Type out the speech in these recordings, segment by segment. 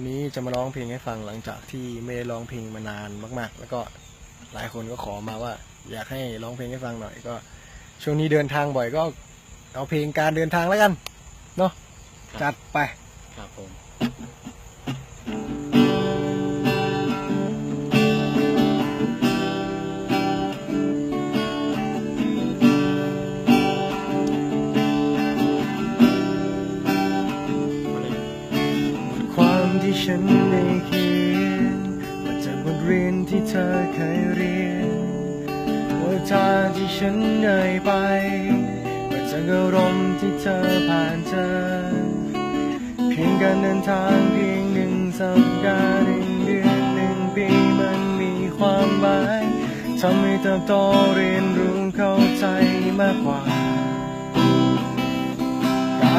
วันนี้จะมาร้องเพลงให้ฟังหลังจากที่ไม่ได้ร้องเพลงมานานมากๆ แล้วก็หลายคนก็ขอมาว่า อยากให้ร้องเพลงให้ฟังหน่อยก็ ช่วงนี้เดินทางบ่อยก็ เอาเพลงการเดินทางแล้วกันเนาะครับจัดไปครับผม ที่ฉันได้เขียนมาจากบทเรียนที่เธอเคยเรียนว่าทางที่ฉันได้ไปมาจากอารมณ์ที่เธอผ่านเจอเพียงการเดินทางเพียงหนึ่งสัปดาห์หนึ่งเดือนหนึ่งปีมันมีความหมายทำให้เติบโตเรียนรู้เข้าใจมากกว่า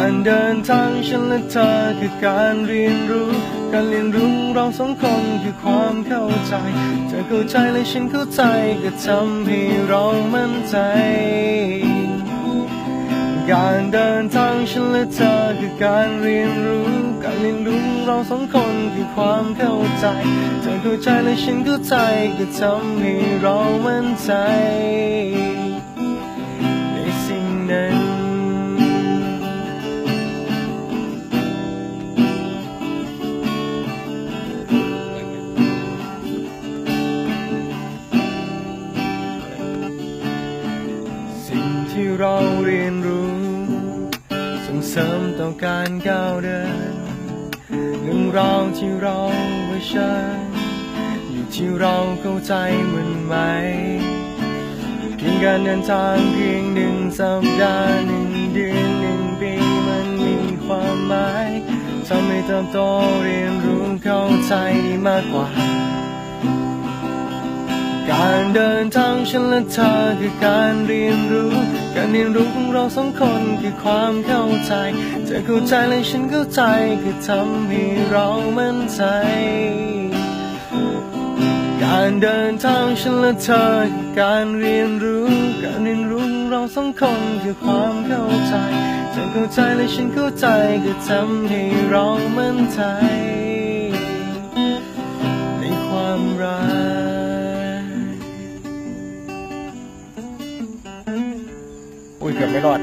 การเดินทางฉันและเธอคือการเรียนรู้ การเรียนรู้เราสองคนคือความเข้าใจ เธอเข้าใจและฉันเข้าใจก็ทำให้เรามั่นใจ การเดินทางฉันและเธอคือการเรียนรู้ การเรียนรู้เราสองคนคือความเข้าใจ เธอเข้าใจและฉันเข้าใจก็ทำให้เรามั่นใจ ที่เราเรียนรู้ ส่งเสริมต่อการก้าวเดินเรื่องราวที่เราเผชิญอยู่ที่เราเข้าใจมันไหมเพียงการเดินทางเพียงหนึ่งสัปดาห์หนึ่งเดือนหนึ่งปีมันมีความหมายทำให้เติบโตเรียนรู้เข้าใจได้มากกว่า การเดินทางฉันและเธอคือการเรียนรู้ เรียนรู้ของเราสองคนคือความเข้าใจ เธอเข้าใจและฉันเข้าใจคือทำให้เรามั่นใจ การเดินทางฉันและเธอคือการเรียนรู้ การเรียนรู้ของเราสองคนคือความเข้าใจ เธอเข้าใจและฉันเข้าใจก็ทำให้เรามั่นใจ ในความรัก กือบไม่รอด